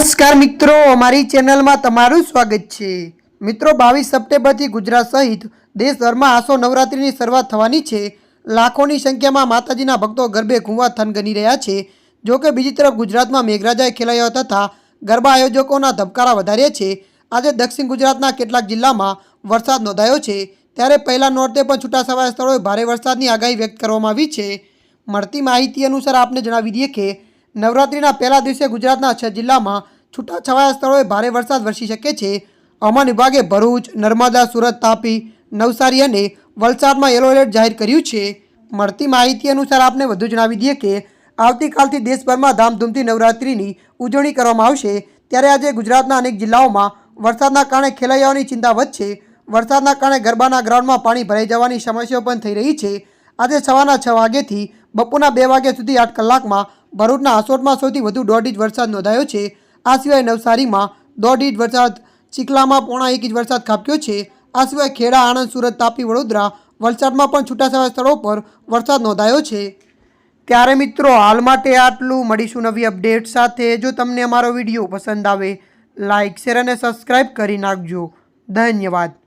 નમસ્કાર મિત્રો, અમારી ચેનલમાં તમારું સ્વાગત છે. મિત્રો, બાવીસ સપ્ટેમ્બરથી ગુજરાત સહિત દેશભરમાં આસો નવરાત્રિની શરૂઆત થવાની છે. લાખોની સંખ્યામાં માતાજીના ભક્તો ગરબે ઘૂંવા થન ગની રહ્યા છે. જો કે બીજી તરફ ગુજરાતમાં મેઘરાજાએ ખેલાયો તથા ગરબા આયોજકોના ધબકારા વધાર્યા છે. આજે દક્ષિણ ગુજરાતના કેટલાક જિલ્લામાં વરસાદ નોંધાયો છે. ત્યારે પહેલાં નોરતે પણ છૂટાછવાયા સ્થળોએ ભારે વરસાદની આગાહી વ્યક્ત કરવામાં આવી છે. મળતી માહિતી અનુસાર આપને જણાવી દઈએ કે નવરાત્રિના પહેલા દિવસે ગુજરાતના છ જિલ્લામાં છૂટાછવાયા સ્થળોએ ભારે વરસાદ વરસી શકે છે. હવામાન વિભાગે ભરૂચ, નર્મદા, સુરત, તાપી, નવસારી અને વલસાડમાં યલો એલર્ટ જાહેર કર્યું છે. મળતી માહિતી અનુસાર આપને વધુ જણાવી દઈએ કે આવતીકાલથી દેશભરમાં ધામધૂમથી નવરાત્રિની ઉજવણી કરવામાં આવશે. ત્યારે આજે ગુજરાતના અનેક જિલ્લાઓમાં વરસાદના કારણે ખેલૈયાઓની ચિંતા વધશે. વરસાદના કારણે ગરબાના ગ્રાઉન્ડમાં પાણી ભરાઈ જવાની સમસ્યાઓ પણ થઈ રહી છે. આજે સવારના છ વાગ્યાથી બપોરના બે વાગ્યા સુધી આઠ કલાકમાં ભરૂચના આસોટમાં સૌથી વધુ દોઢ ઇંચ વરસાદ નોંધાયો છે. આ સિવાય નવસારીમાં દોઢ ઇંચ વરસાદ, ચીખલામાં પોણા એક ઇંચ વરસાદ ખાબક્યો છે. આ સિવાય ખેડા, આણંદ, સુરત, તાપી, વડોદરા વલસાડમાં પણ છૂટાછવાયા સ્થળો પર વરસાદ નોંધાયો છે. ત્યારે મિત્રો, હાલ માટે આટલું. મળીશું નવી અપડેટ સાથે. જો તમને અમારો વીડિયો પસંદ આવે લાઇક શેર અને સબસ્ક્રાઈબ કરી નાખજો. ધન્યવાદ.